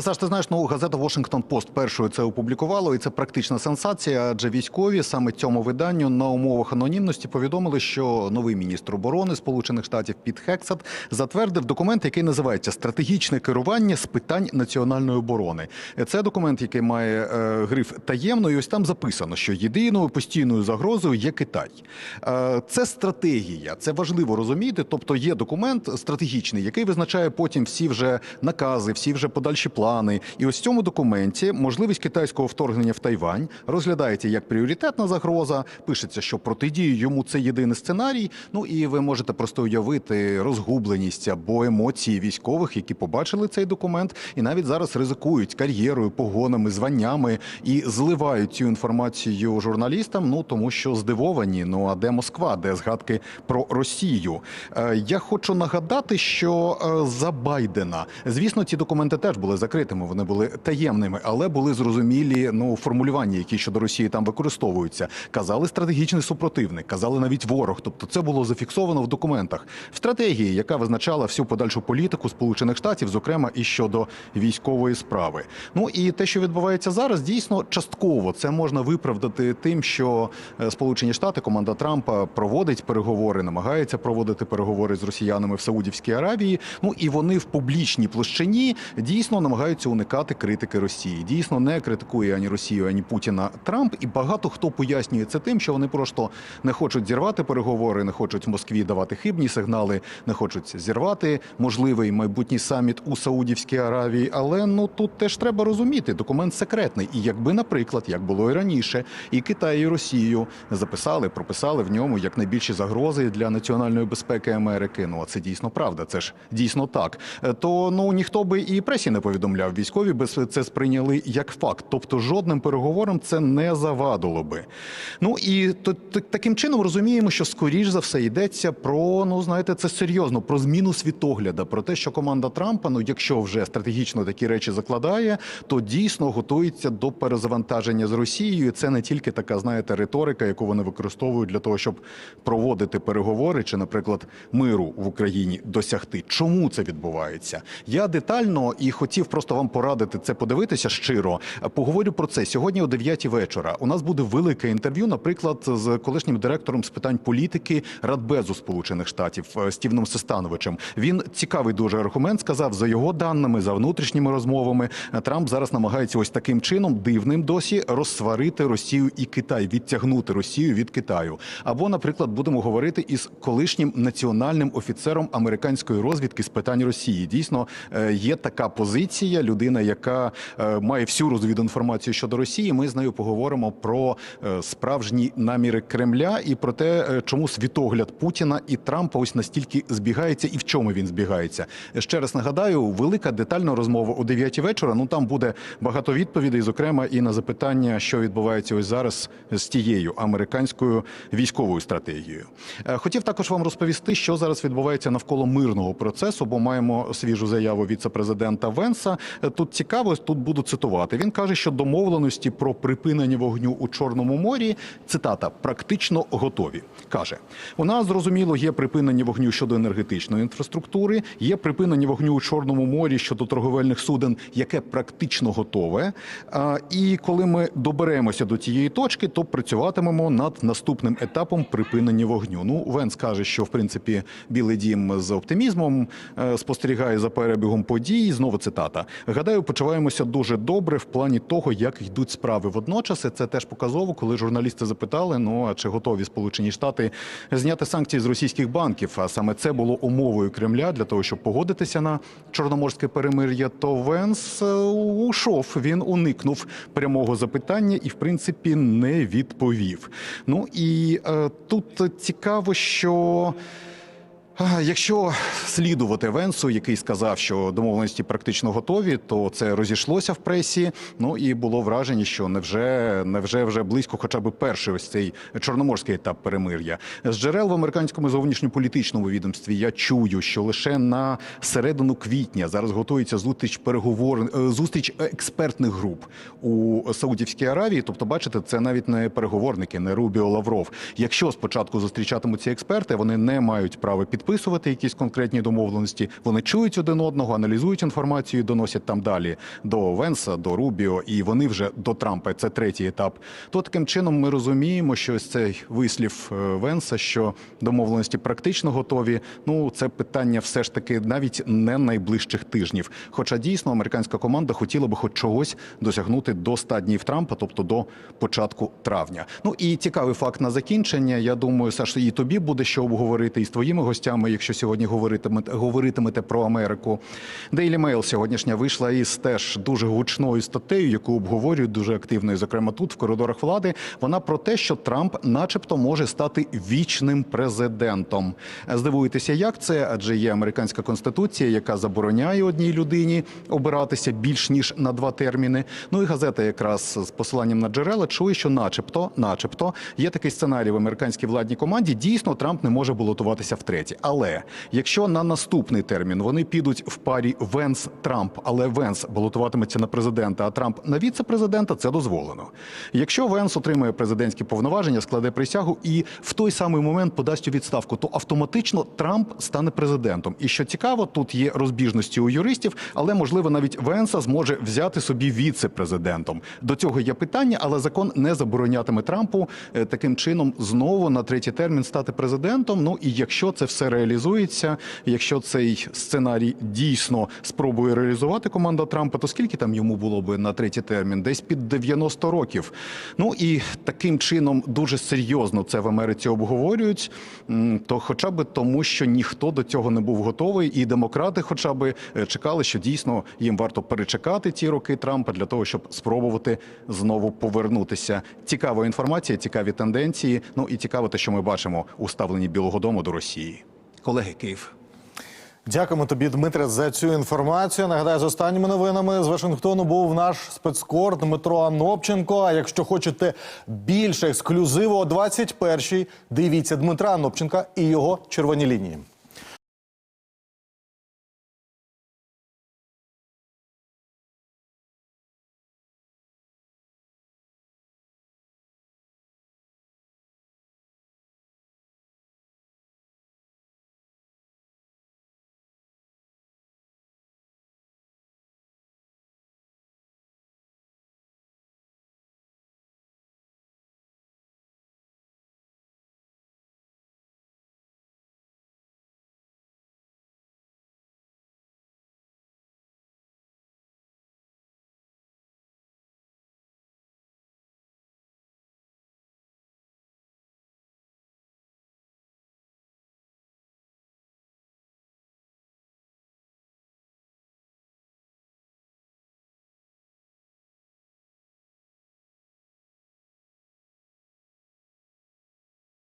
Саш, ти знаєш, ну газета Washington Post першою це опублікувала, і це практична сенсація. Адже військові саме цьому виданню на умовах анонімності повідомили, що новий міністр оборони Сполучених Штатів Піт Хексет затвердив документ, який називається Стратегічне керування з питань національної оборони. Це документ, який має е, гриф таємно, і ось там записано, що єдиною постійною загрозою є Китай. Е, це стратегія, це важливо розуміти. Тобто є документ стратегічний, який визначає потім всі вже накази, всі вже подальші плани. І ось в цьому документі можливість китайського вторгнення в Тайвань розглядається як пріоритетна загроза. Пишеться, що протидію йому це єдиний сценарій. Ну і ви можете просто уявити розгубленість або емоції військових, які побачили цей документ, і навіть зараз ризикують кар'єрою, погонами, званнями і зливають цю інформацію журналістам. Ну тому що здивовані. Ну а де Москва, де згадки про Росію? Е, Я хочу нагадати, що е, за Байдена, звісно, ці документи теж були закритими, вони були таємними, але були зрозумілі ну формулювання, які щодо Росії там використовуються. Казали стратегічний супротивник, казали навіть ворог. Тобто, це було зафіксовано в документах в стратегії, яка визначала всю подальшу політику Сполучених Штатів, зокрема і щодо військової справи. Ну і те, що відбувається зараз, дійсно частково це можна виправдати тим, що е, Сполучені Штати, команда Трампа проводить переговори, намагається проводити переговори з росіянами в Саудівській Аравії. Ну і вони в публічній площині дійсно намагаються уникати критики Росії. Дійсно не критикує ані Росію, ані Путіна Трамп. І багато хто пояснює це тим, що вони просто не хочуть зірвати переговори, не хочуть Москві давати хибні сигнали, не хочуть зірвати можливий майбутній саміт у Саудівській Аравії. Але ну тут теж треба розуміти, документ секретний. І якби, наприклад, як було і раніше, і Китай, і Росію записали, прописали в ньому як найбільші загрози для національної безпеки Америки. Ну а це дійсно правда. Це ж дійсно так. Е, То ну ніхто би і пресі не повідомляв. Військові би це сприйняли як факт. Тобто жодним переговорам це не завадило би. Ну і то, таким чином розуміємо, що скоріш за все йдеться про ну знаєте, це серйозно про зміну світогляда, про те, що команда Трампа, ну якщо вже стратегічно такі речі закладає, то дійсно готується до перезавантаження з Росією. Це не тільки така, знаєте, риторика, яку вони використовують для того, щоб проводити переговори чи, наприклад, миру в Україні досягти. Чому це відбувається? Я детально і хотів просто вам порадити це подивитися щиро. Поговорю про це сьогодні о 9 вечора. У нас буде велике інтерв'ю, наприклад, з колишнім директором з питань політики Радбезу Сполучених Штатів е, Стівеном Сестановичем. Він цікавий дуже аргумент сказав за його даними, за внутрішніми розмовами. Трамп зараз намагається ось таким чином дивним досі розсварити Росію і Китай, відтягнути Росію від Китаю. Або, наприклад, будемо говорити із колишнім національним офіцером американської розвідки з питань Росії. Дійсно, е, є така позиція. Людина, яка е, має всю розвідінформацію щодо Росії. Ми з нею поговоримо про е, справжні наміри Кремля і про те, е, чому світогляд Путіна і Трампа ось настільки збігається, і в чому він збігається. Ще раз нагадаю, велика детальна розмова о 9 вечора. Ну там буде багато відповідей, зокрема і на запитання, що відбувається ось зараз з тією американською військовою стратегією. Хотів також вам розповісти, що зараз відбувається навколо мирного процесу, бо маємо свіжу заяву віце-президента Венса. Е, Тут цікаво, тут буду цитувати. Він каже, що домовленості про припинення вогню у Чорному морі цитата практично готові. каже: у нас зрозуміло є припинення вогню щодо енергетичної інфраструктури, є припинення вогню у Чорному морі щодо торговельних суден, яке практично готове. І коли ми доберемося до цієї точки, то працюватимемо над наступним етапом припинення вогню. Ну, Венс каже, що в принципі Білий Дім з оптимізмом е, спостерігає за перебігом подій. Знову цитата: гадаю, почуваємося дуже добре в плані того, як йдуть справи. Водночас це теж показово, коли журналісти запитали: ну а чи готові Сполучені Штати зняти санкції з російських банків? А саме це було умовою Кремля для того, щоб погодитися на чорноморське перемир'я. То Венс е, ушов. Він уникнув прямого запитання і, в принципі, не відповів. Ну і е, тут цікаво, що. Якщо слідувати Венсу, який сказав, що домовленості практично готові, то це розійшлося в пресі. Ну і було враження, що невже невже вже близько, хоча б перший ось цей чорноморський етап перемир'я. З джерел в американському зовнішньополітичному відомстві я чую, що лише на середину квітня зараз готується зустріч переговор е, зустріч експертних груп у Саудівській Аравії. Тобто, бачите, це навіть не переговорники, не Рубіо Лавров. Якщо спочатку зустрічатимуть ці експерти, вони не мають права підписувати підписувати якісь конкретні домовленості. Вони чують один одного, аналізують інформацію, доносять там далі до Венса, до Рубіо, і вони вже до Трампа. Це третій етап. То таким чином ми розуміємо, що ось цей вислів е, Венса, що домовленості практично готові. Ну це питання все ж таки навіть не найближчих тижнів. Хоча дійсно американська команда хотіла би хоч чогось досягнути до 100 днів Трампа, тобто до початку травня. Ну і цікавий факт на закінчення. Я думаю, Саш, і тобі буде що обговорити і з твоїми гостями, якщо сьогодні говоритимете, говоритимете про Америку. Daily Mail сьогоднішня вийшла із теж дуже гучною статтею, яку обговорюють дуже активно, і зокрема тут, в коридорах влади. Вона про те, що Трамп, начебто, може стати вічним президентом. Здивуєтеся, як це? Адже є американська конституція, яка забороняє одній людині обиратися більш ніж на два терміни. Ну і газета, якраз з посиланням на джерела, чує, що, начебто, начебто, є такий сценарій в американській владній команді. Дійсно, Трамп не може балотуватися втретє. Але якщо на наступний термін вони підуть в парі Венс Трамп, але Венс балотуватиметься на президента, а Трамп на віце-президента, це дозволено. Якщо Венс отримає президентські повноваження, складе присягу і в той самий момент подасть у відставку, то автоматично Трамп стане президентом. І що цікаво, тут є розбіжності у юристів, але можливо навіть Венса зможе взяти собі віце-президентом. До цього є питання, але закон не заборонятиме Трампу е, таким чином знову на третій термін стати президентом. Ну і якщо це все реалізується, якщо цей сценарій дійсно спробує реалізувати команда Трампа, то скільки там йому було би на третій термін? Десь під 90 років. Ну і таким чином дуже серйозно це в Америці обговорюють. То хоча б тому, що ніхто до цього не був готовий, і демократи, хоча б е, чекали, що дійсно їм варто перечекати ті роки Трампа для того, щоб спробувати знову повернутися. Цікава інформація, цікаві тенденції. Ну і цікаво те, що ми бачимо у ставленні Білого Дому до Росії. Колеги Київ. Дякуємо тобі, Дмитре, за цю інформацію. Нагадаю, з останніми новинами з Вашингтону був наш спецкор Дмитро Анопченко. А якщо хочете більше ексклюзиву о 21-й, дивіться Дмитра Анопченка і його червоні лінії.